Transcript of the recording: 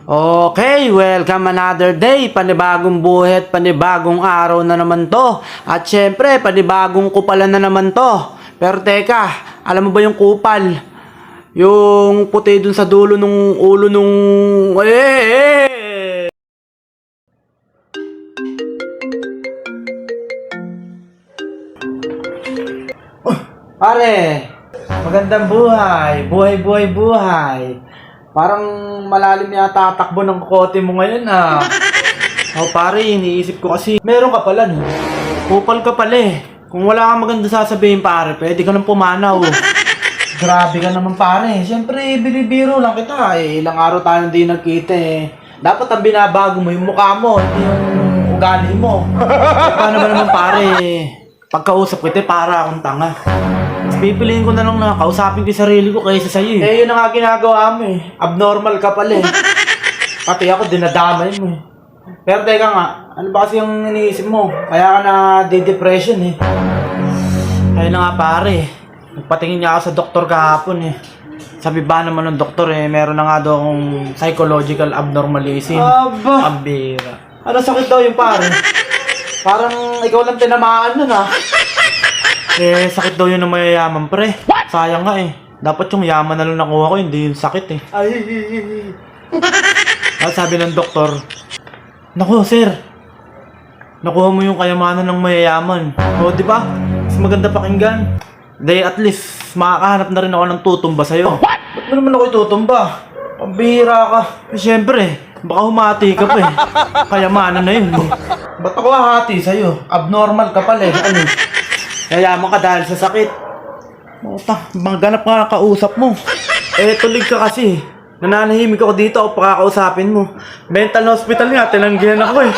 Okay, welcome another day. Panibagong buhay at panibagong araw na naman to. At syempre, panibagong kupalan na naman to. Pero teka, alam mo ba yung kupal? Yung puti dun sa dulo nung ulo nung... Eh, eh! Oh, Pare, magandang buhay. Buhay, buhay, buhay. Parang malalim yata takbo ng kote mo ngayon ah. Oh pare, iniisip ko kasi meron ka pala no. Kupal ka pala eh. Kung wala kang maganda sasabihin pare, pwede ka nang pumanaw. Grabe ka naman pare. Siyempre, binibiro lang kita eh. Ilang araw tayo hindi nagkita eh. Dapat ang binabago mo yung mukha mo, hindi yung ugali mo. Eh, Paano ba naman pare? Pagkausap kita, para akong tanga. Pipiliin ko na lang na kausapin ko yung sarili ko kaysa sa'yo eh. Eh, yun ang nga ginagawa mo eh. Abnormal ka pala eh. Pati ako, dinadamay mo eh. Pero teka nga, ano ba kasi yung iniisip mo? Kaya ka na de-depression eh. Ayun na nga pare. Nagpatingin niya ako sa doktor kahapon eh. Sabi ba naman ng doktor eh, meron na nga daw akong psychological abnormalism. Aba! Ambira. Ano sakit daw yung pare? Parang ikaw lang tinamaan nun ah. Eh, sakit daw yun ng mayayaman pre. Sayang nga eh. Dapat yung yaman na lang nakuha ko, hindi yung sakit eh. Ay, At sabi ng doktor, Naku, sir. Nakuha mo yung kayamanan ng mayayaman. O, di ba? Mas maganda pakinggan. Di, at least, makakahanap na rin ako ng tutumba sa'yo. Ba't mo naman ako itutumba? Pambihira ka. Eh, syempre, baka humati ka pa eh. Kayamanan na yun eh. Ba't ako hahati sa'yo? Abnormal ka pala eh. Ano? Yayaman ka dahil sa sakit. Puta, maganap nga ang kausap mo. Eh, tulig ka kasi. Nananahimik ako dito ako pakakausapin mo. Mental hospital nga, tinanggihan ako eh.